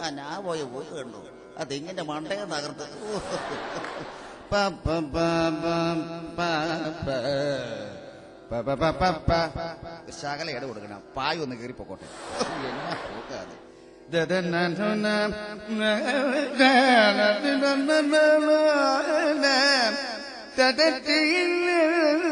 ആ ഞാൻ പോയ പോയി കണ്ടു അതിങ്ങനെ മണ്ടയെ തകർത്ത് ശകല ഇട കൊടുക്കണം പായ ഒന്ന് കയറി പൊക്കോട്ടെ എന്നാ പോക്കാത് കേശവ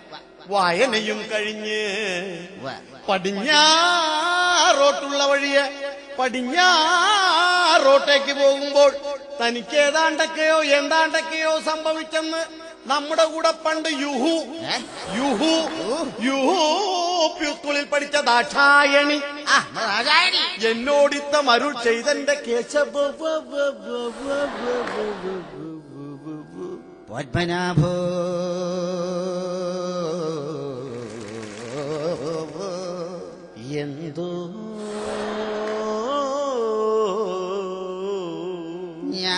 വായനയും കഴിഞ്ഞ് പടിഞ്ഞാറോട്ടുള്ള വഴിയെ പടിഞ്ഞാറോട്ടേക്ക് പോകുമ്പോൾ തനിക്ക് ഏതാണ്ടൊക്കെയോ എന്താണ്ടൊക്കെയോ സംഭവിച്ചെന്ന് നമ്മുടെ കൂടെ പണ്ട് യുഹു യുഹു യുഹു പ്യുത്തുളിൽ പഠിച്ച ദാക്ഷായണി എന്നോടിത്ത മരുൾ ചെയ്തെന്റെ കേശവ പത്മനാഭോ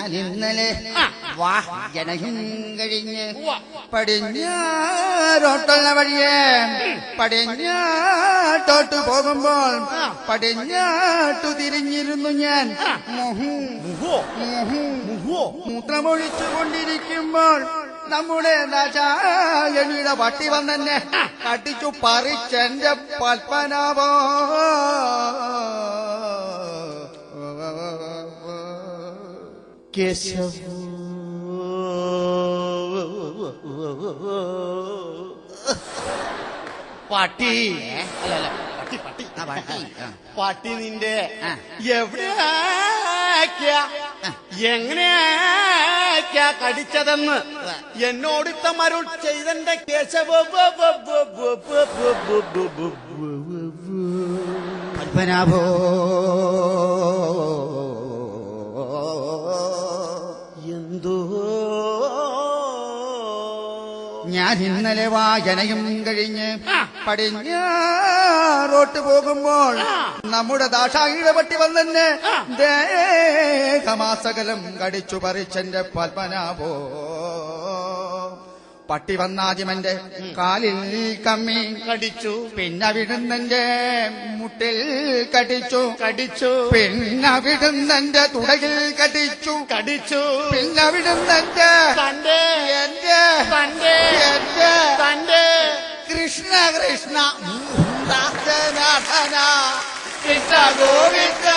ഞാൻ ഇന്നലെ വാ ജനഹിം കഴിഞ്ഞ് പടിഞ്ഞാറോട്ടുള്ള വഴിയെ പടിഞ്ഞാട്ടോട്ട് പോകുമ്പോൾ പടിഞ്ഞാട്ടു തിരിഞ്ഞിരുന്നു ഞാൻ. മൂത്രമൊഴിച്ചു കൊണ്ടിരിക്കുമ്പോൾ നമ്മുടെ രാജായണിയുടെ പട്ടി വന്നെന്നെ കടിച്ചു പറിച്ചെന്റെ പൽപ്പനാവോ കേശവ പാട്ടി അല്ല അല്ല പട്ടി പട്ടി ആ, പട്ടി, ആ. പാട്ടി നിന്റെ ആ. എവിടെയാ എങ്ങനെയാ കടിച്ചതെന്ന് എന്നോടിത്ത മരുൾ ചെയ്തന്റെ കേശവ പത്മനാഭോ ഞാൻ ഇന്നലെ വായനയും കഴിഞ്ഞ് പടിഞ്ഞാറോട്ട് പോകുമ്പോൾ നമ്മുടെ ദാഷായിയുടെ പട്ടി വന്നെന്നെ ദേഹമാസകലം കടിച്ചു പറിച്ചെന്റെ പത്മനാഭോ. പട്ടി വന്നാദ്യമന്റെ കാലിൽ കമ്മി കടിച്ചു. പിന്നെ വിടുന്നെന്റെ മുട്ടിൽ കടിച്ചു. കടിച്ചു. പിന്നെ വിടുന്നെന്റെ തുടയിൽ കടിച്ചു. കടിച്ചു. പിന്നെ വിടുന്നെന്റെ തന്റെ എന്റെ തന്റെ എന്റെ തന്റെ. കൃഷ്ണ കൃഷ്ണ കൃഷ്ണ ഗോവിന്ദ.